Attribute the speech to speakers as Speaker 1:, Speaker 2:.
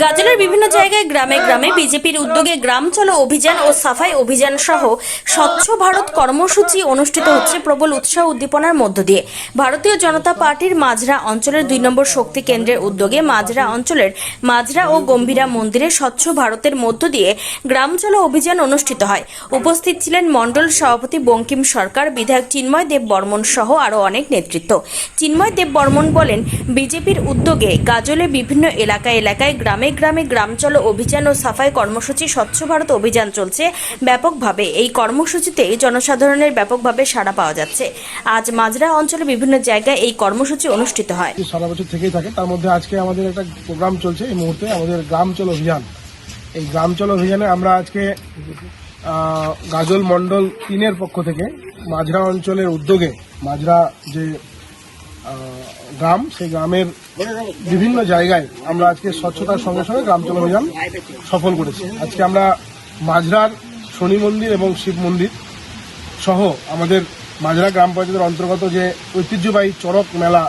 Speaker 1: গাজলের বিভিন্ন জায়গায় গ্রামে গ্রামে বিজেপির উদ্যোগে গ্রাম চলো অভিযান ও সাফাই অভিযান সহ স্বচ্ছ ভারত কর্মসূচি অনুষ্ঠিত হচ্ছে প্রবল উৎসাহ উদ্দীপনার মধ্য দিয়ে। ভারতীয় জনতা পার্টির মাজরা অঞ্চলের দুই নম্বর শক্তি কেন্দ্রের উদ্যোগে মাজরা অঞ্চলের মাজরা ও গম্ভীরা মন্দিরে স্বচ্ছ ভারতের মধ্য দিয়ে গ্রাম চলো অভিযান অনুষ্ঠিত হয়। উপস্থিত ছিলেন মণ্ডল সভাপতি বঙ্কিম সরকার, বিধায়ক চিন্ময় দেব বর্মন সহ আরও অনেক নেতৃত্ব। চিন্ময় দেব বর্মন বলেন, বিজেপির উদ্যোগে গাজলে বিভিন্ন এলাকায় এলাকায় গ্রামে গ্রামে গ্রামে গ্রাম চলো অভিযান ও সাফাই কর্মসূচি স্বচ্ছ ভারত অভিযান চলছে। ব্যাপকভাবে এই কর্মসূচিতে জনসাধারণের ব্যাপকভাবে সাড়া পাওয়া যাচ্ছে। আজ মাজরা অঞ্চলে বিভিন্ন জায়গায় এই কর্মসূচি অনুষ্ঠিত হয়।
Speaker 2: সারা বছর থেকেই থাকে। তার মধ্যে আজকে আমাদের একটা প্রোগ্রাম চলছে এই মুহূর্তে, আমাদের গ্রাম চল অভিযান। এই গ্রাম চল অভিযানে আমরা আজকে গাজল মণ্ডল তিনের পক্ষ থেকে মাজরা অঞ্চলের উদ্যোগে মাজরা যে গ্রাম, সেই গ্রামের বিভিন্ন জায়গায় আমরা আজকে স্বচ্ছতার সঙ্গে সঙ্গে গ্রাম চল অভিযান সফল করেছি। আজকে আমরা মাঝরার শনি মন্দির এবং শিব মন্দির সহ আমাদের মাঝরা গ্রাম পঞ্চায়েতের অন্তর্গত যে ঐতিহ্যবাহী চড়ক মেলা